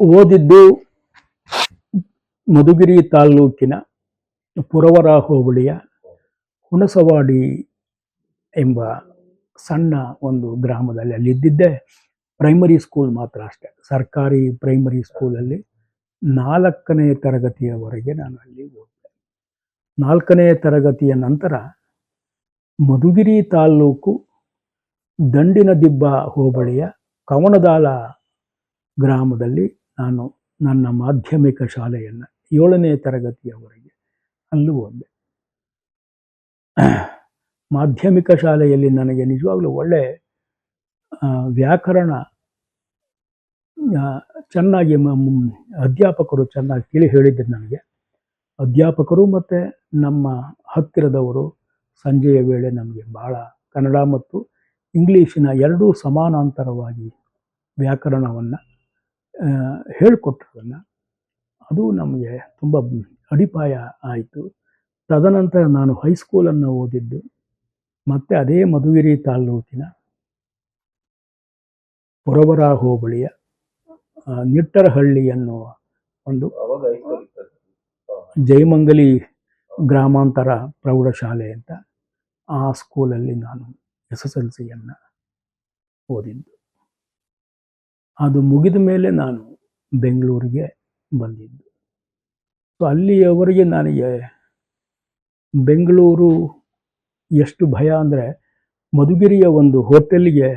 ಓದಿದ್ದು ಮಧುಗಿರಿ ತಾಲ್ಲೂಕಿನ ಪುರವರ ಹೋಬಳಿಯ ಹುಣಸವಾಡಿ ಎಂಬ ಸಣ್ಣ ಒಂದು ಗ್ರಾಮದಲ್ಲಿ ಅಲ್ಲಿ ಇದ್ದಿದ್ದೆ. ಪ್ರೈಮರಿ ಸ್ಕೂಲ್ ಮಾತ್ರ ಅಷ್ಟೆ. ಸರ್ಕಾರಿ ಪ್ರೈಮರಿ ಸ್ಕೂಲಲ್ಲಿ ನಾಲ್ಕನೇ ತರಗತಿಯವರೆಗೆ ನಾನು ಅಲ್ಲಿ ಓದಿದೆ. ನಾಲ್ಕನೇ ತರಗತಿಯ ನಂತರ ಮಧುಗಿರಿ ತಾಲ್ಲೂಕು ದಂಡಿನ ದಿಬ್ಬ ಹೋಬಳಿಯ ಕವನದಾಳ ಗ್ರಾಮದಲ್ಲಿ ನಾನು ನನ್ನ ಮಾಧ್ಯಮಿಕ ಶಾಲೆಯನ್ನು ಏಳನೇ ತರಗತಿಯವರೆಗೆ ಅಲ್ಲೂ ಓದಿದೆ ಮಾಧ್ಯಮಿಕ ಶಾಲೆಯಲ್ಲಿ ನನಗೆ ನಿಜವಾಗ್ಲೂ ಒಳ್ಳೆ ವ್ಯಾಕರಣ ಚೆನ್ನಾಗಿ ಅಧ್ಯಾಪಕರು ಚೆನ್ನಾಗಿ ತಿಳಿ ಹೇಳಿದ್ರು ನನಗೆ. ಅಧ್ಯಾಪಕರು ಮತ್ತು ನಮ್ಮ ಹತ್ತಿರದವರು ಸಂಜೆಯ ವೇಳೆ ನಮಗೆ ಭಾಳ ಕನ್ನಡ ಮತ್ತು ಇಂಗ್ಲೀಷಿನ ಎರಡೂ ಸಮಾನಾಂತರವಾಗಿ ವ್ಯಾಕರಣವನ್ನು ಹೇಳಿಕೊಟ್ರದನ್ನು ಅದು ನಮಗೆ ತುಂಬ ಅಡಿಪಾಯ ಆಯಿತು. ತದನಂತರ ನಾನು ಹೈಸ್ಕೂಲನ್ನು ಓದಿದ್ದು ಮತ್ತೆ ಅದೇ ಮಧುಗಿರಿ ತಾಲ್ಲೂಕಿನ ಪುರವರ ಹೋಬಳಿಯ ನಿಟ್ಟರಹಳ್ಳಿ ಎನ್ನುವ ಒಂದು ಜಯಮಂಗಲಿ ಗ್ರಾಮಾಂತರ ಪ್ರೌಢಶಾಲೆ ಅಂತ ಆ ಸ್ಕೂಲಲ್ಲಿ ನಾನು ಎಸ್ ಎಸ್ ಎಲ್ ಸಿಯನ್ನು ಓದಿದ್ದು. ಅದು ಮುಗಿದ ಮೇಲೆ ನಾನು ಬೆಂಗಳೂರಿಗೆ ಬಂದಿದ್ದು. ಸೊ ಅಲ್ಲಿಯವರೆಗೆ ನನಗೆ ಬೆಂಗಳೂರು ಎಷ್ಟು ಭಯ ಅಂದರೆ ಮಧುಗಿರಿಯ ಒಂದು ಹೋಟೆಲ್ಗೆ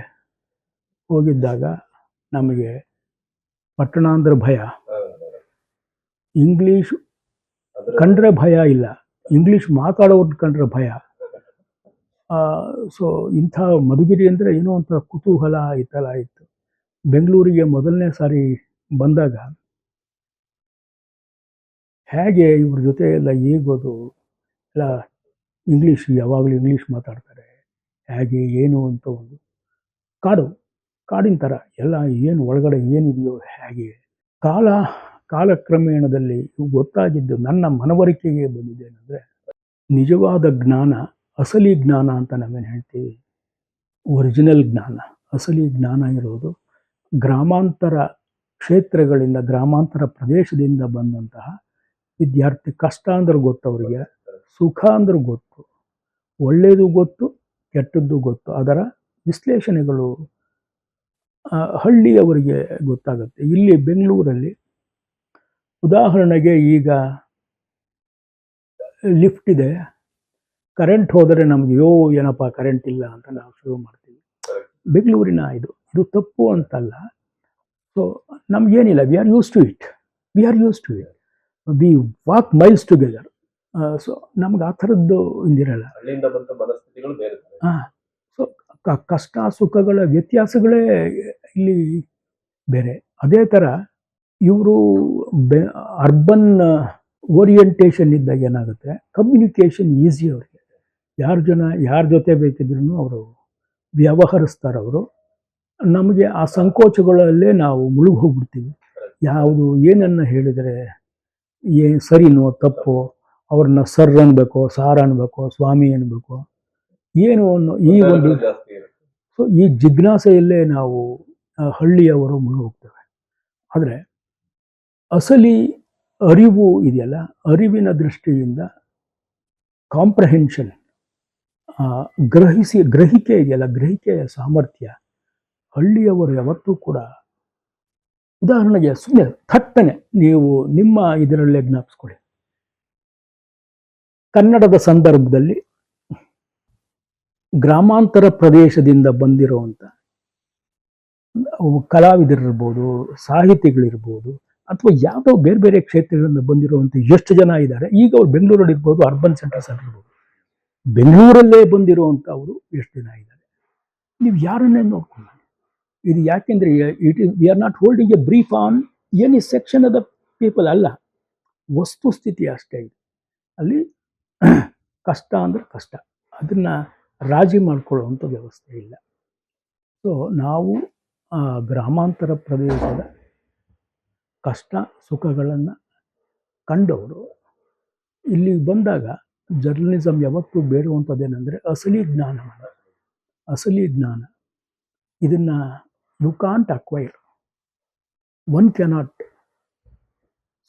ಹೋಗಿದ್ದಾಗ ನಮಗೆ ಪಟ್ಟಣಾಂಧ್ರ ಭಯ. ಇಂಗ್ಲೀಷ್ ಕಂಡ್ರೆ ಭಯ ಇಲ್ಲ. ಇಂಗ್ಲೀಷ್ ಮಾತಾಡೋದು ಕಂಡ್ರೆ ಭಯ. ಸೊ ಇಂಥ ಮಧುಗಿರಿ ಅಂದರೆ ಏನೋ ಒಂಥರ ಕುತೂಹಲ ಇತ್ತು ಬೆಂಗಳೂರಿಗೆ ಮೊದಲನೇ ಸಾರಿ ಬಂದಾಗ ಹೇಗೆ ಇವ್ರ ಜೊತೆ ಎಲ್ಲ ಈಗೋದು ಎಲ್ಲ ಇಂಗ್ಲೀಷ್ ಯಾವಾಗಲೂ ಇಂಗ್ಲೀಷ್ ಮಾತಾಡ್ತಾರೆ, ಹೇಗೆ, ಏನು ಅಂತ ಒಂದು ಕಾಡು, ಕಾಡಿನ ಥರ, ಎಲ್ಲ ಏನು ಒಳಗಡೆ ಏನಿದೆಯೋ ಹೇಗೆ. ಕಾಲ, ಕಾಲಕ್ರಮೇಣದಲ್ಲಿ ಗೊತ್ತಾಗಿದ್ದು ನನ್ನ ಮನವರಿಕೆಗೆ ಬಂದಿದ್ದೇನೆಂದರೆ ನಿಜವಾದ ಜ್ಞಾನ, ಅಸಲಿ ಜ್ಞಾನ ಅಂತ ನಾವೇನು ಹೇಳ್ತೀವಿ? ಒರಿಜಿನಲ್ ಜ್ಞಾನ, ಅಸಲಿ ಜ್ಞಾನ ಇರೋದು ಗ್ರಾಮಾಂತರ ಕ್ಷೇತ್ರಗಳಿಂದ, ಗ್ರಾಮಾಂತರ ಪ್ರದೇಶದಿಂದ ಬಂದಂತಹ ವಿದ್ಯಾರ್ಥಿ ಕಷ್ಟ ಅಂದ್ರೆ ಗೊತ್ತು ಅವರಿಗೆ, ಸುಖ ಅಂದ್ರೆ ಗೊತ್ತು ಒಳ್ಳೆಯದು ಗೊತ್ತು, ಕೆಟ್ಟದ್ದು ಗೊತ್ತು, ಅದರ ವಿಶ್ಲೇಷಣೆಗಳು ಹಳ್ಳಿಯವರಿಗೆ ಗೊತ್ತಾಗುತ್ತೆ. ಇಲ್ಲಿ ಬೆಂಗಳೂರಲ್ಲಿ ಉದಾಹರಣೆಗೆ ಈಗ ಲಿಫ್ಟ್ ಇದೆ, ಕರೆಂಟ್ ಹೋದರೆ ನಮ್ಗೆ, ಯೋ, ಏನಪ್ಪ ಕರೆಂಟ್ ಇಲ್ಲ ಅಂತ ನಾವು ಶುರು ಮಾಡ್ತೀವಿ. ಬೆಂಗಳೂರಿನ ಇದು ಇದು ತಪ್ಪು ಅಂತಲ್ಲ. So ನಮಗೇನಿಲ್ಲ we are used to it we are used to it we walk miles together so ನಮ್ಗೆ ಆ ಥರದ್ದು ಇಂದಿರಲ್ಲ. ಹಾಂ ಸೊ ಕಷ್ಟ ಸುಖಗಳ ವ್ಯತ್ಯಾಸಗಳೇ ಇಲ್ಲಿ ಬೇರೆ. ಅದೇ ಥರ ಇವರು ಬೆ ಅರ್ಬನ್ ಓರಿಯೆಂಟೇಷನ್ ಇದ್ದಾಗ ಏನಾಗುತ್ತೆ? ಕಮ್ಯುನಿಕೇಷನ್ ಈಸಿ ಅವ್ರಿಗೆ. ಯಾರು ಜನ ಯಾರ ಜೊತೆ ಬೇಕಿದ್ರೂ ಅವರು ವ್ಯವಹರಿಸ್ತಾರೆ ಅವರು ನಮಗೆ ಆ ಸಂಕೋಚಗಳಲ್ಲೇ ನಾವು ಮುಳುಗಿ ಹೋಗ್ಬಿಡ್ತೀವಿ ಯಾವುದು ಏನನ್ನು ಹೇಳಿದರೆ ಏ ಸರಿನೋ ತಪ್ಪೋ ಅವ್ರನ್ನ ಸರ್ ಅನ್ಬೇಕೋ ಸಾರ್ ಅನ್ಬೇಕೋ ಸ್ವಾಮಿ ಅನ್ಬೇಕೋ ಏನು ಅನ್ನೋ ಈ ಒಂದು ಸೊ ಈ ಜಿಜ್ಞಾಸೆಯಲ್ಲೇ ನಾವು ಹಳ್ಳಿಯವರು ಮುಳುಗೋಗ್ತೇವೆ ಆದರೆ ಅಸಲಿ ಅರಿವು ಇದೆಯಲ್ಲ ಅರಿವಿನ ದೃಷ್ಟಿಯಿಂದ ಕಾಂಪ್ರಹೆನ್ಷನ್ ಗ್ರಹಿಸಿ ಗ್ರಹಿಕೆ ಇದೆಯಲ್ಲ ಗ್ರಹಿಕೆಯ ಸಾಮರ್ಥ್ಯ ಹಳ್ಳಿಯವರು ಯಾವತ್ತೂ ಕೂಡ ಉದಾಹರಣೆಗೆ ಸುಮ್ಮನೆ ಥಟ್ಟನೆ, ನೀವು ನಿಮ್ಮ ಇದರಲ್ಲೇ ಜ್ಞಾಪಿಸ್ಕೊಳ್ಳಿ. ಕನ್ನಡದ ಸಂದರ್ಭದಲ್ಲಿ ಗ್ರಾಮಾಂತರ ಪ್ರದೇಶದಿಂದ ಬಂದಿರುವಂಥ ಕಲಾವಿದರಿರ್ಬೋದು, ಸಾಹಿತಿಗಳಿರ್ಬೋದು, ಅಥವಾ ಯಾವುದೋ ಬೇರೆ ಬೇರೆ ಕ್ಷೇತ್ರಗಳಿಂದ ಬಂದಿರುವಂಥ ಎಷ್ಟು ಜನ ಇದ್ದಾರೆ, ಈಗ ಅವ್ರು ಬೆಂಗಳೂರಲ್ಲಿ ಇರ್ಬೋದು, ಅರ್ಬನ್ ಸೆಂಟರ್ಸ್ ಇರ್ಬೋದು. ಬೆಂಗಳೂರಲ್ಲೇ ಬಂದಿರುವಂಥವರು ಎಷ್ಟು ಜನ ಇದ್ದಾರೆ? ನೀವು ಯಾರನ್ನೇ ನೋಡ್ಕೊಂಡು ಇದು ಯಾಕೆಂದ್ರೆ it is we are not holding a brief on any section of the people ಅಲ್ಲ. ವಸ್ತುಸ್ಥಿತಿ ಅಷ್ಟೇ ಇದೆ. ಅಲ್ಲಿ ಕಷ್ಟ ಅಂದರೆ ಕಷ್ಟ. ಅದನ್ನು ರಾಜಿ ಮಾಡ್ಕೊಳ್ಳುವಂಥ ವ್ಯವಸ್ಥೆ ಇಲ್ಲ. ಸೊ ನಾವು ಗ್ರಾಮಾಂತರ ಪ್ರದೇಶದ ಕಷ್ಟ, ಸುಖಗಳನ್ನು ಕಂಡವರು. ಇಲ್ಲಿ ಬಂದಾಗ ಜರ್ನಲಿಸಮ್ ಯಾವತ್ತೂ ಬೇಡುವಂಥದ್ದೇನೆಂದರೆ ಅಸಲಿ ಜ್ಞಾನ ಅಸಲಿ ಜ್ಞಾನ. ಇದನ್ನು you can't acquire one cannot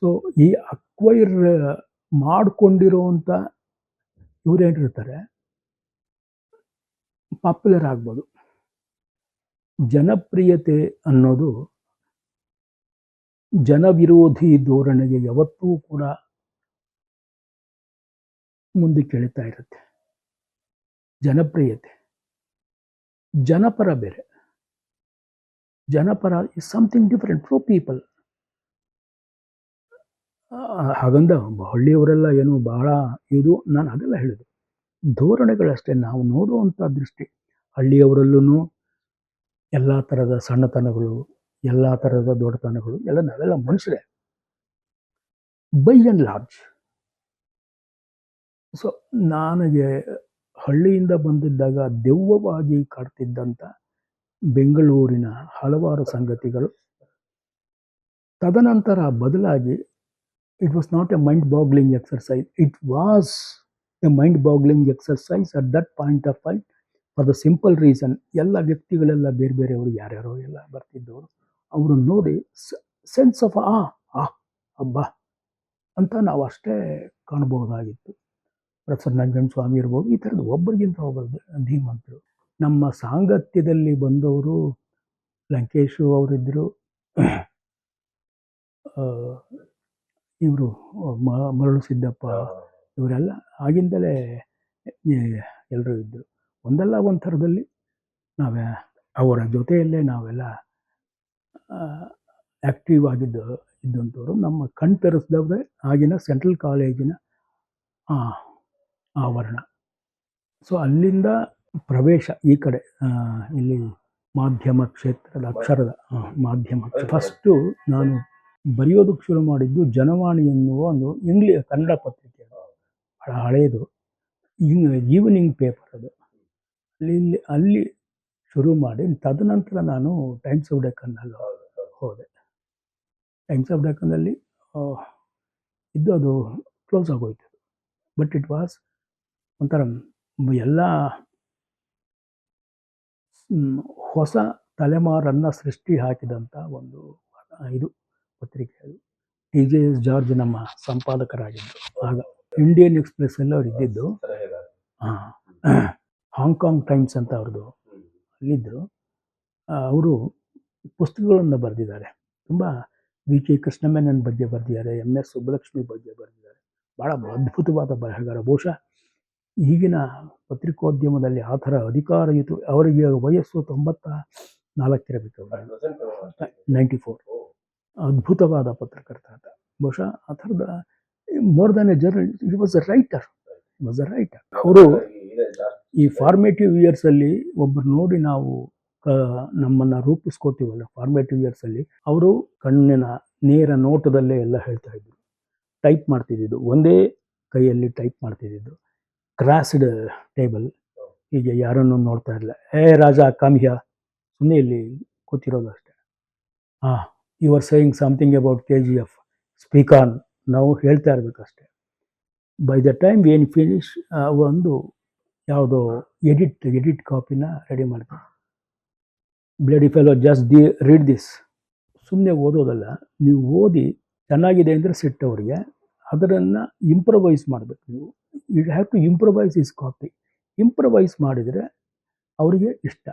so ಈ ಅಕ್ವೈರ್ ಮಾಡಿಕೊಂಡಿರುವಂಥ ಇವರೇನಿರ್ತಾರೆ ಪಾಪ್ಯುಲರ್ ಆಗ್ಬೋದು. ಜನಪ್ರಿಯತೆ ಅನ್ನೋದು ಜನವಿರೋಧಿ ಧೋರಣೆಗೆ ಯಾವತ್ತೂ ಕೂಡ ಮುಂದಕ್ಕೆ ಎಳಿತಾ ಇರುತ್ತೆ. ಜನಪ್ರಿಯತೆ. ಜನಪರ ಬೇರೆ. ಜನಪರ is something different from people ಹಾಗಂದ ಹಳ್ಳಿಯವರೆಲ್ಲ ಏನು ಬಹಳ ಇದು, ನಾನು ಅದೆಲ್ಲ ಹೇಳಿದೆ ಧೋರಣೆಗಳಷ್ಟೇ, ನಾವು ನೋಡುವಂಥ ದೃಷ್ಟಿ. ಹಳ್ಳಿಯವರಲ್ಲೂ ಎಲ್ಲ ಥರದ ಸಣ್ಣತನಗಳು, ಎಲ್ಲ ಥರದ ದೊಡ್ಡತನಗಳು, ಎಲ್ಲ ನಾವೆಲ್ಲ ಮನುಷ್ಯರೇ. ಬೈ ಆ್ಯಂಡ್ ಲಾರ್ಜ್ ಸೊ ನನಗೆ ಹಳ್ಳಿಯಿಂದ ಬಂದಿದ್ದಾಗ ದೆವ್ವವಾಗಿ ಕಾಡ್ತಿದ್ದಂಥ ಬೆಂಗಳೂರಿನ ಹಲವಾರು ಸಂಗತಿಗಳು. ತದನಂತರ ಬದಲಾಗಿ it was not a mind boggling exercise it was a mind boggling exercise at that point of time for the simple reason ಎಲ್ಲ ವ್ಯಕ್ತಿಗಳೆಲ್ಲ ಬೇರೆ ಬೇರೆಯವರು ಯಾರ್ಯಾರೋ ಎಲ್ಲ ಬರ್ತಿದ್ದವರು ಅವರು ನೋಡಿ ಸೆನ್ಸ್ ಆಫ್ ಆ ಆ ಹಬ್ಬ ಅಂತ ನಾವು ಅಷ್ಟೇ ಕಾಣಬಹುದಾಗಿತ್ತು. ಪ್ರೊಫೆಸರ್ ನಂಜನ್ ಸ್ವಾಮಿ ಇರ್ಬೋದು, ಈ ಥರದ್ದು ಒಬ್ಬರಿಗಿಂತ ಒಬ್ಬರು ಧೀಮಂತರು. ನಮ್ಮ ಸಾಂಗತ್ಯದಲ್ಲಿ ಬಂದವರು ಲಂಕೇಶು ಅವರಿದ್ದರು. ಇವರು ಮರಳು ಸಿದ್ದಪ್ಪ ಇವರೆಲ್ಲ ಆಗಿಂದಲೇ ಎಲ್ಲರೂ ಇದ್ದರು. ಒಂದಲ್ಲ ಒಂದು ಥರದಲ್ಲಿ ನಾವೇ ಅವರ ಜೊತೆಯಲ್ಲೇ ನಾವೆಲ್ಲ ಆ್ಯಕ್ಟಿವ್ ಆಗಿದ್ದು ಇದ್ದಂಥವ್ರು. ನಮ್ಮ ಕಣ್ ತರಿಸ್ದವ್ರೆ ಆಗಿನ ಸೆಂಟ್ರಲ್ ಕಾಲೇಜಿನ ಆ, ಆವರಣ. ಸೊ ಅಲ್ಲಿಂದ ಪ್ರವೇಶ ಈ ಕಡೆ ಇಲ್ಲಿ ಮಾಧ್ಯಮ ಕ್ಷೇತ್ರದ ಅಕ್ಷರದ ಮಾಧ್ಯಮ ಫಸ್ಟು ನಾನು ಬರೆಯೋದಕ್ಕೆ ಶುರು ಮಾಡಿದ್ದು ಜನವಾಣಿ ಎನ್ನುವ ಒಂದು ಇಂಗ್ಲಿ, ಕನ್ನಡ ಪತ್ರಿಕೆ. ಬಹಳ ಹಳೆಯದು ಈವ್ನಿಂಗ್ ಪೇಪರ್ ಅದು. ಅಲ್ಲಿ ಅಲ್ಲಿ ಶುರು ಮಾಡಿ, ತದನಂತರ ನಾನು ಟೈಮ್ಸ್ ಆಫ್ ಡೆಕ್ಕನ್ನಲ್ಲಿ ಹೋದೆ. ಟೈಮ್ಸ್ ಆಫ್ ಡೆಕ್ಕನ್ನಲ್ಲಿ ಇದ್ದು ಅದು ಕ್ಲೋಸ್ ಆಗೋಯ್ತು. ಬಟ್ ಇಟ್ ವಾಸ್ ಒಂಥರ ಎಲ್ಲ ಹೊಸ ತಲೆಮಾರನ್ನು ಸೃಷ್ಟಿ ಹಾಕಿದಂಥ ಒಂದು ಇದು ಪತ್ರಿಕೆ ಅದು ಟಿ ಜೆ ಎಸ್ ಜಾರ್ಜ್ ನಮ್ಮ ಸಂಪಾದಕರಾಗಿದ್ದರು ಆಗ ಇಂಡಿಯನ್ ಎಕ್ಸ್ಪ್ರೆಸ್ಸಲ್ಲಿ ಅವ್ರು ಇದ್ದಿದ್ದು. ಹಾಂಗ್ಕಾಂಗ್ ಟೈಮ್ಸ್ ಅಂತ ಅವ್ರದ್ದು ಅಲ್ಲಿ ಅಲ್ಲಿದ್ದರು ಅವರು ಪುಸ್ತಕಗಳನ್ನು ಬರೆದಿದ್ದಾರೆ. ತುಂಬ ವಿ. ಕೆ. ಕೃಷ್ಣಮೆನನ್ ಬಗ್ಗೆ ಬರೆದಿದ್ದಾರೆ ಎಂ ಎಸ್. ಸುಬ್ಬಲಕ್ಷ್ಮಿ ಬಗ್ಗೆ ಬರೆದಿದ್ದಾರೆ. ಭಾಳ ಅದ್ಭುತವಾದ ಬರಹಗಾರ. ಬಹುಶಃ ಈಗಿನ ಪತ್ರಿಕೋದ್ಯಮದಲ್ಲಿ ಆ ಥರ ಇತ್ತು ಅವರಿಗೆ ವಯಸ್ಸು ತೊಂಬತ್ತ ನಾಲ್ಕಿರಬೇಕು ನೈಂಟಿ ಫೋರ್. ಅದ್ಭುತವಾದ ಪತ್ರಕರ್ತ ಆತ ಬಹುಶಃ ಆ ಥರದ more than a journal it was a writer was a writer ಅವರು ಈ ಫಾರ್ಮೇಟಿವ್ ಇಯರ್ಸಲ್ಲಿ ಒಬ್ಬರು ನೋಡಿ ನಾವು ನಮ್ಮನ್ನು ರೂಪಿಸ್ಕೋತೀವಲ್ಲ ಫಾರ್ಮೇಟಿವ್ ಇಯರ್ಸಲ್ಲಿ ಅವರು ಕಣ್ಣಿನ ನೇರ ನೋಟದಲ್ಲೇ ಎಲ್ಲ ಹೇಳ್ತಾ ಇದ್ರು. ಟೈಪ್ ಮಾಡ್ತಿದ್ದಿದ್ದು. ಒಂದೇ ಕೈಯಲ್ಲಿ ಟೈಪ್ ಮಾಡ್ತಿದ್ದಿದ್ದು. ಕ್ರಾಸ್ಡ್ ಟೇಬಲ್ ಈಗ ಯಾರನ್ನು ನೋಡ್ತಾ ಇರಲಿಲ್ಲ. ಏ ರಾಜ ಕಾಮ್ಯ ಸುಮ್ಮನೆ ಇಲ್ಲಿ ಕೂತಿರೋದು ಅಷ್ಟೇ. ಹಾಂ you are saying something about K G F speak on ನಾವು ಹೇಳ್ತಾ ಇರಬೇಕಷ್ಟೆ ಬೈ ದ ಟೈಮ್ ಏನು ಫಿನಿಶ್ ಒಂದು ಯಾವುದೋ ಎಡಿಟ್ ಎಡಿಟ್ ಕಾಪಿನ ರೆಡಿ ಮಾಡ್ತಾರೆ bloody fellow just the read this ಸುಮ್ಮನೆ ಓದೋದಲ್ಲ. ನೀವು ಓದಿ ಚೆನ್ನಾಗಿದೆ ಅಂದರೆ ಸಿಟ್ಟವ್ರಿಗೆ. ಅದರನ್ನು ಇಂಪ್ರವೈಸ್ ಮಾಡಬೇಕು ನೀವು. You have to improvise is copy improvise ಮಾಡಿದರೆ ಅವರಿಗೆ ಇಷ್ಟ.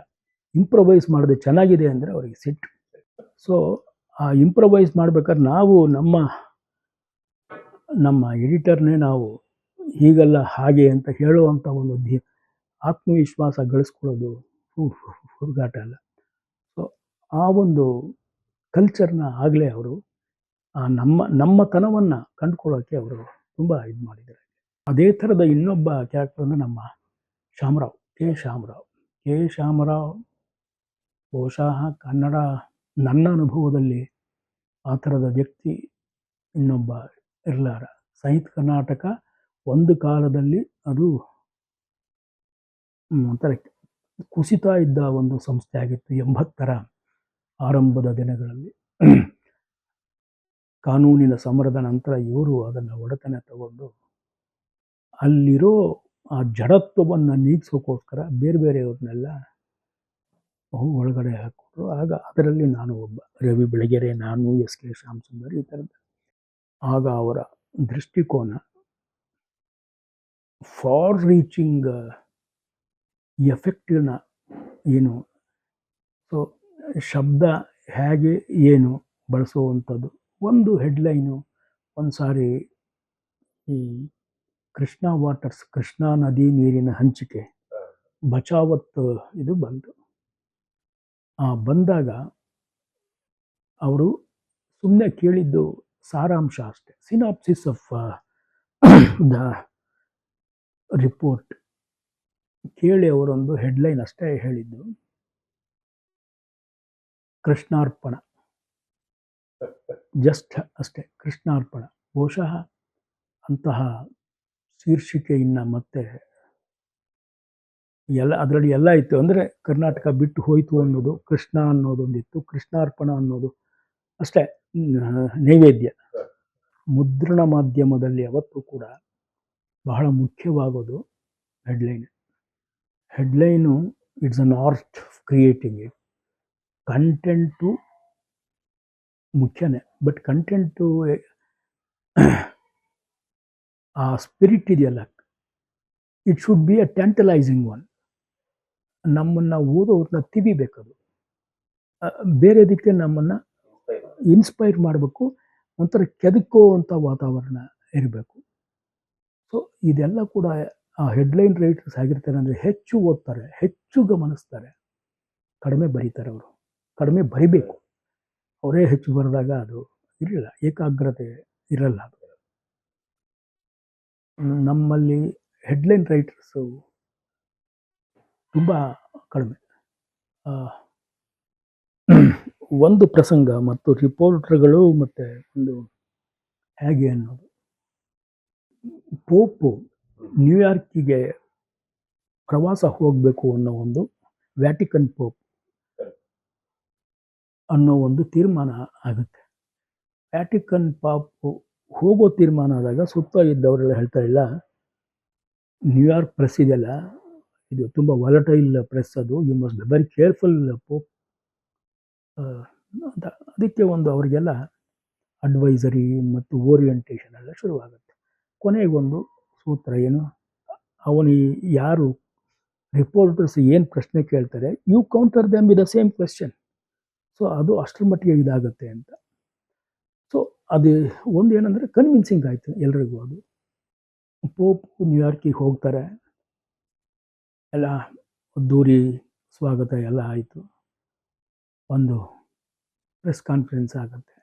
ಇಂಪ್ರೊವೈಸ್ ಮಾಡಿದ್ರೆ ಚೆನ್ನಾಗಿದೆ ಅಂದರೆ ಅವರಿಗೆ ಸಿಟ್ಟು. ಸೊ ಆ ಇಂಪ್ರೊವೈಸ್ ಮಾಡ್ಬೇಕಾದ್ರೆ ನಾವು ನಮ್ಮ ನಮ್ಮ ಎಡಿಟರ್ನೇ ನಾವು ಹೀಗಲ್ಲ ಹಾಗೆ ಅಂತ ಹೇಳುವಂಥ ಒಂದು ಧಿ, ಆತ್ಮವಿಶ್ವಾಸ ಗಳಿಸ್ಕೊಳ್ಳೋದು ಹುಡುಗಾಟ ಅಲ್ಲ. ಸೊ ಆ ಒಂದು ಕಲ್ಚರ್ನ ಆಗಲೇ ಅವರು ನಮ್ಮ ನಮ್ಮತನವನ್ನು ಕಂಡುಕೊಳ್ಳೋಕ್ಕೆ ಅವರು ತುಂಬ ಇದು ಮಾಡಿದ್ದಾರೆ. ಅದೇ ಥರದ ಇನ್ನೊಬ್ಬ ಕ್ಯಾರೆಕ್ಟರ್ ಅಂದರೆ ನಮ್ಮ ಶಾಮರಾವ್, ಕೆ. ಶಾಮರಾವ್. ಕೆ. ಶಾಮರಾವ್ ಬಹುಶಃ ಕನ್ನಡ ನನ್ನ ಅನುಭವದಲ್ಲಿ ಆ ಥರದ ವ್ಯಕ್ತಿ ಇನ್ನೊಬ್ಬ ಇರಲಾರ. ಸಾಹಿತ್ಯ ಕರ್ನಾಟಕ ಒಂದು ಕಾಲದಲ್ಲಿ ಅದು ಒಂಥರ ಕುಸಿತಾ ಇದ್ದ ಒಂದು ಸಂಸ್ಥೆ ಆಗಿತ್ತು ಎಂಬತ್ತರ ಆರಂಭದ ದಿನಗಳಲ್ಲಿ. ಕಾನೂನಿನ ಸಮರದ ನಂತರ ಇವರು ಅದನ್ನು ಒಡೆತನ ತಗೊಂಡು ಅಲ್ಲಿರೋ ಆ ಜಡತ್ವವನ್ನು ನೀಗಿಸೋಕ್ಕೋಸ್ಕರ ಬೇರೆ ಬೇರೆಯವ್ರನ್ನೆಲ್ಲ ಒಳಗಡೆ ಹಾಕಿದ್ರು ಆಗ ಅದರಲ್ಲಿ ನಾನು ಒಬ್ಬ ರವಿ ಬೆಳಗೆರೆ, ನಾನು ಎಸ್ ಕೆ ಶ್ಯಾಮ್ ಸುಂದರ್ ಈ ಥರದ ಆಗ ಅವರ ದೃಷ್ಟಿಕೋನ ಫಾರ್ ರೀಚಿಂಗ್ ಎಫೆಕ್ಟಿವ್ನ ಏನು ಸೊ ಶಬ್ದ ಹೇಗೆ ಏನು ಬಳಸುವಂಥದ್ದು ಒಂದು ಹೆಡ್ಲೈನು ಒಂದು ಸಾರಿ ಈ ಕೃಷ್ಣಾ ವಾಟರ್ಸ್ ಕೃಷ್ಣಾ ನದಿ ನೀರಿನ ಹಂಚಿಕೆ ಬಚಾವತ್ ಇದು ಬಂತು. ಆ ಬಂದಾಗ ಅವರು ಸುಮ್ಮನೆ ಕೇಳಿದ್ದು ಸಾರಾಂಶ ಅಷ್ಟೆ. ಸಿನಾಪ್ಸಿಸ್ ಆಫ್ ದ ರಿಪೋರ್ಟ್ ಕೇಳಿ ಅವರೊಂದು ಹೆಡ್ಲೈನ್ ಅಷ್ಟೇ ಹೇಳಿದ್ದು. ಕೃಷ್ಣಾರ್ಪಣ. ಜಸ್ಟ್ ಅಷ್ಟೇ ಕೃಷ್ಣಾರ್ಪಣ. ಬಹುಶಃ ಅಂತಹ ಶೀರ್ಷಿಕೆಯನ್ನು ಮತ್ತೆ ಎಲ್ಲ ಅದರಲ್ಲಿ ಎಲ್ಲ ಇತ್ತು. ಅಂದರೆ ಕರ್ನಾಟಕ ಬಿಟ್ಟು ಹೋಯಿತು ಅನ್ನೋದು, ಕೃಷ್ಣ ಅನ್ನೋದೊಂದಿತ್ತು, ಕೃಷ್ಣಾರ್ಪಣ ಅನ್ನೋದು ಅಷ್ಟೇ ನೈವೇದ್ಯ. ಮುದ್ರಣ ಮಾಧ್ಯಮದಲ್ಲಿ ಅವತ್ತು ಕೂಡ ಬಹಳ ಮುಖ್ಯವಾಗೋದು headline. Headline it's an art of creating it. Content ಮುಖ್ಯನೇ, but content ಆ ಸ್ಪಿರಿಟ್ ಇದೆಯಲ್ಲ? It should be a tantalising one ನಮ್ಮನ್ನು ಓದೋರನ್ನ ತಿವಿಬೇಕದು. ಬೇರೆದಕ್ಕೆ ನಮ್ಮನ್ನು ಇನ್ಸ್ಪೈರ್ ಮಾಡಬೇಕು, ಒಂಥರ ಕೆದಕೋ ಅಂಥ ವಾತಾವರಣ ಇರಬೇಕು. ಸೊ ಇದೆಲ್ಲ ಕೂಡ ಆ ಹೆಡ್ಲೈನ್ ರೈಟರ್ಸ್ ಆಗಿರ್ತಾರೆ ಅಂದರೆ ಹೆಚ್ಚು ಓದ್ತಾರೆ, ಹೆಚ್ಚು ಗಮನಿಸ್ತಾರೆ. ಕಡಿಮೆ ಬರೀತಾರೆ ಅವರು. ಕಡಿಮೆ ಬರಿಬೇಕು. ಅವರೇ ಹೆಚ್ಚು ಬರೆದಾಗ ಅದು ಇರಲಿಲ್ಲ ಏಕಾಗ್ರತೆ ಇರಲ್ಲ ಅದು. ನಮ್ಮಲ್ಲಿ ಹೆಡ್ಲೈನ್ ರೈಟರ್ಸು ತುಂಬ ಕಡಿಮೆ. ಒಂದು ಪ್ರಸಂಗ ಮತ್ತು ರಿಪೋರ್ಟರ್ಗಳು ಮತ್ತು ಒಂದು ಹೇಗೆ ಅನ್ನೋದು. ಪೋಪು ನ್ಯೂಯಾರ್ಕಿಗೆ ಪ್ರವಾಸ ಹೋಗಬೇಕು ಅನ್ನೋ ಒಂದು ವ್ಯಾಟಿಕನ್ ಪೋಪ್ ಅನ್ನೋ ಒಂದು ತೀರ್ಮಾನ ಆಗುತ್ತೆ. ವ್ಯಾಟಿಕನ್ ಪಾಪು ಹೋಗೋ ತೀರ್ಮಾನ ಆದಾಗ ಸುತ್ತ ಇದ್ದವರೆಲ್ಲ ಹೇಳ್ತಾ ಇಲ್ಲ. ನ್ಯೂಯಾರ್ಕ್ ಪ್ರೆಸ್ ಇದೆಯಲ್ಲ? ಇದು ತುಂಬ ವಾಲಟೈಲ್ ಪ್ರೆಸ್ ಅದು. You must very careful Pope ಅಂತ. ಅದಕ್ಕೆ ಒಂದು ಅವರಿಗೆಲ್ಲ ಅಡ್ವೈಸರಿ ಮತ್ತು ಓರಿಯೆಂಟೇಷನ್ ಎಲ್ಲ ಶುರುವಾಗುತ್ತೆ. ಕೊನೆಗೊಂದು ಸೂತ್ರ ಏನು? ಅವನು ಯಾರು ರಿಪೋರ್ಟರ್ಸ್ ಏನು ಪ್ರಶ್ನೆ ಕೇಳ್ತಾರೆ you counter them with the same question so ಅದು ಅಷ್ಟರ ಮಟ್ಟಿಗೆ ಇದಾಗುತ್ತೆ ಅಂತ. ಸೊ ಅದು ಒಂದು ಏನಂದರೆ ಕನ್ವಿನ್ಸಿಂಗ್ ಆಯಿತು ಎಲ್ರಿಗೂ ಅದು. ಪೋಪ್ ನ್ಯೂಯಾರ್ಕಿಗೆ ಹೋಗ್ತಾರೆ. ಎಲ್ಲ ದೂರಿ ಸ್ವಾಗತ ಎಲ್ಲ ಆಯಿತು. ಒಂದು ಪ್ರೆಸ್ ಕಾನ್ಫರೆನ್ಸ್ ಆಗುತ್ತೆ.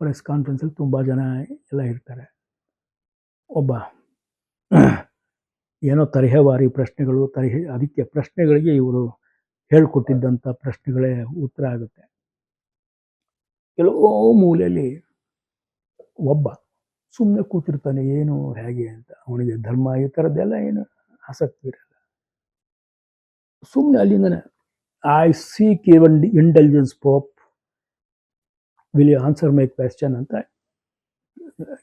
ಪ್ರೆಸ್ ಕಾನ್ಫರೆನ್ಸಲ್ಲಿ ತುಂಬ ಜನ ಎಲ್ಲ ಇರ್ತಾರೆ. ಒಬ್ಬ ಏನೋ ತರಹೇವಾರಿ ಪ್ರಶ್ನೆಗಳು, ತರಹೆ ಅದಕ್ಕೆ ಪ್ರಶ್ನೆಗಳಿಗೆ ಇವರು ಹೇಳಿಕೊಟ್ಟಿದ್ದಂಥ ಪ್ರಶ್ನೆಗಳೇ ಉತ್ತರ ಆಗುತ್ತೆ. ಕೆಲವೋ ಮೂಲೆಯಲ್ಲಿ ಒಬ್ಬ ಸುಮ್ಮನೆ ಕೂತಿರ್ತಾನೆ, ಏನು, ಹೇಗೆ? ಅಂತ. ಅವನಿಗೆ ಧರ್ಮ ಈ ಥರದ್ದೆಲ್ಲ ಏನು ಆಸಕ್ತಿ ಇರಲ್ಲ. ಸುಮ್ಮನೆ ಅಲ್ಲಿಂದನೇ I seek even intelligence Pope will you answer my question ಅಂತ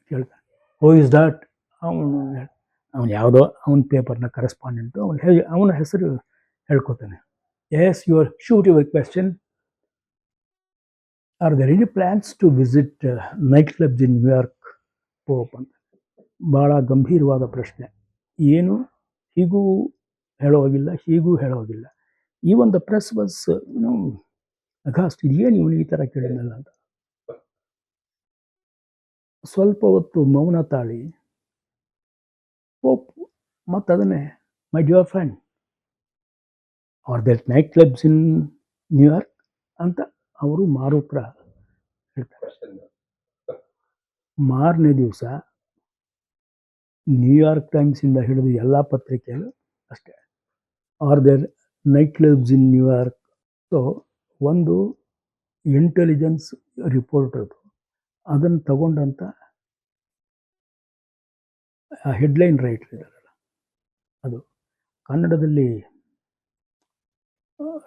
ಕೇಳ್ತಾನೆ. ಹೋ ಇಸ್ ದಟ್ ಅವನು ಅವನು ಯಾವುದೋ, ಅವನ ಪೇಪರ್ನ ಕರೆಸ್ಪಾಂಡೆಂಟು ಅವನು ಹೇಗೆ, ಅವನ ಹೆಸರು ಹೇಳ್ಕೊತಾನೆ. Yes your shoot your question are there any plans to visit night clubs in New York Pope ಅಂತ ಭಾಳ ಗಂಭೀರವಾದ ಪ್ರಶ್ನೆ. ಏನು? ಹೀಗೂ ಹೇಳೋಗಿಲ್ಲ ಹೀಗೂ ಹೇಳೋಗಿಲ್ಲ ಈ ಒಂದು ಪ್ರೆಸ್ ವಾಸ್ ಏನು ಅಗಾಸ್ಟ್ ಇದೇನು ಇವನು ಈ ಥರ ಕೇಳಿದ್ನಲ್ಲ ಅಂತ. ಸ್ವಲ್ಪ ಹೊತ್ತು ಮೌನ ತಾಳಿ ಪೋಪ್ ಮತ್ತು ಅದನ್ನೇ my dear friend are that night clubs in New York ಅಂತ ಅವರು ಮಾರುತ್ರ ಹೇಳ್ತಾರೆ. ಮಾರನೇ ದಿವಸ ನ್ಯೂಯಾರ್ಕ್ ಟೈಮ್ಸಿಂದ ಹಿಡಿದು ಎಲ್ಲ ಪತ್ರಿಕೆಯಲ್ಲೂ ಅಷ್ಟೇ. Are there night clubs in New York so ಒಂದು ಇಂಟೆಲಿಜೆನ್ಸ್ ರಿಪೋರ್ಟ್ ಅದು ಅದನ್ನು ತಗೊಂಡಂಥ ಹೆಡ್ಲೈನ್ ರೈಟರ್ ಇದ್ದಾರಲ್ಲ. ಅದು ಕನ್ನಡದಲ್ಲಿ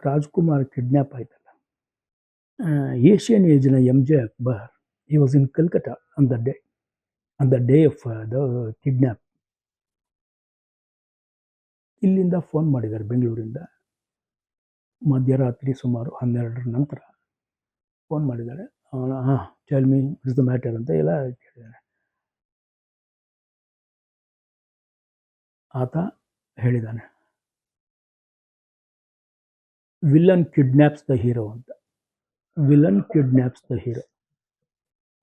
ರಾಜ್ಕುಮಾರ್ ಕಿಡ್ನ್ಯಾಪ್ ಆಯ್ತಲ್ಲ ಏಷ್ಯನ್ ಏಜ್ನ ಎಂ ಜೆ ಅಕ್ಬರ್ ಈ was in Calcutta on the day on the day of the kidnap ಇಲ್ಲಿಂದ ಫೋನ್ ಮಾಡಿದ್ದಾರೆ ಬೆಂಗಳೂರಿಂದ. ಮಧ್ಯರಾತ್ರಿ ಸುಮಾರು ಹನ್ನೆರಡರ ನಂತರ ಫೋನ್ ಮಾಡಿದ್ದಾರೆ. ಹಾಂ tell me is the matter ಅಂತ ಎಲ್ಲ ಕೇಳಿದ್ದಾರೆ. ಆತ ಹೇಳಿದ್ದಾನೆ ವಿಲ್ಲನ್ ಕಿಡ್ನ್ಯಾಪ್ಸ್ ದ ಹೀರೋ ಅಂತ. Villain kidnaps the hero.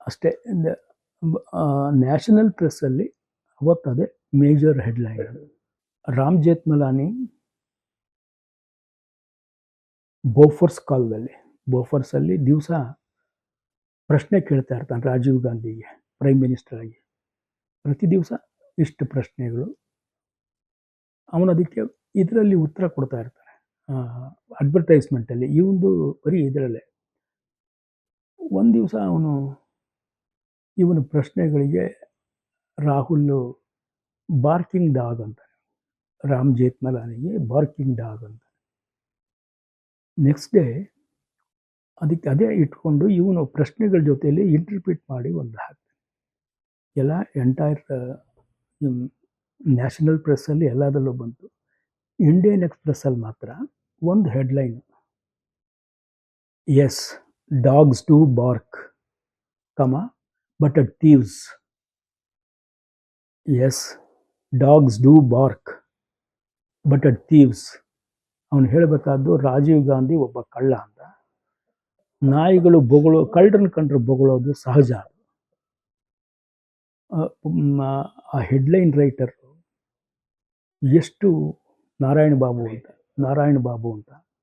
ಅಷ್ಟೇ ನ್ಯಾಷನಲ್ ಪ್ರೆಸ್ಸಲ್ಲಿ ಅವತ್ತದೇ major headline Ram Jethmalani, Bofors ಕಾಲದಲ್ಲಿ ಬೋಫರ್ಸಲ್ಲಿ ದಿವಸ ಪ್ರಶ್ನೆ ಕೇಳ್ತಾ ಇರ್ತಾನೆ ರಾಜೀವ್ ಗಾಂಧಿಗೆ, ಪ್ರೈಮ್ ಮಿನಿಸ್ಟರ್ ಆಗಿ ಪ್ರತಿ ದಿವಸ ಇಷ್ಟು ಪ್ರಶ್ನೆಗಳು. ಅವನು ಅದಕ್ಕೆ ಇದರಲ್ಲಿ ಉತ್ತರ ಕೊಡ್ತಾ ಇರ್ತಾನೆ. ಅಡ್ವರ್ಟೈಸ್ಮೆಂಟಲ್ಲಿ. ಇವನು ಬರೀ ಇದರಲ್ಲೇ. ಒಂದು ದಿವಸ ಅವನು ಇವನ ಪ್ರಶ್ನೆಗಳಿಗೆ ರಾಹುಲ್ ಬಾರ್ಕಿಂಗ್ ಡಾಗ್ ಅಂತ ರಾಮ್ ಜೇತ್ಮಲಾನಿಗೆ ಬಾರ್ಕಿಂಗ್ ಡಾಗ್ ಅಂತ ನೆಕ್ಸ್ಟ್ ಡೇ ಅದಕ್ಕೆ ಅದೇ ಇಟ್ಕೊಂಡು ಇವನು ಪ್ರಶ್ನೆಗಳ ಜೊತೆಯಲ್ಲಿ ಇಂಟರ್ಪ್ರಿಟ್ ಮಾಡಿ ಒಂದು ಹಾಕ್ತಾನೆ. ಎಲ್ಲ ಎಂಟೈರ್ ನ್ಯಾಷನಲ್ ಪ್ರೆಸ್ಸಲ್ಲಿ ಎಲ್ಲದರಲ್ಲೂ ಬಂತು. ಇಂಡಿಯನ್ ಎಕ್ಸ್ಪ್ರೆಸ್ಸಲ್ಲಿ ಮಾತ್ರ ಒಂದು headline as dogs do bark comma but at thieves as dogs do bark but at thieves ಅವನು ಹೇಳಬೇಕಾದ್ದು ರಾಜೀವ್ ಗಾಂಧಿ ಒಬ್ಬ ಕಳ್ಳ ಅಂತ. ನಾಯಿಗಳು ಬೊಗಳು, ಕಳ್ಳರನ್ನ ಕಂಡ್ರೆ ಬೊಗಳೋದು ಸಹಜ ಆ ಹೆಡ್ಲೈನ್ ರೈಟರ್ ಎಷ್ಟು ನಾರಾಯಣ ಬಾಬು ಅಂತ ನಾರಾಯಣ ಬಾಬು ಅಂತ.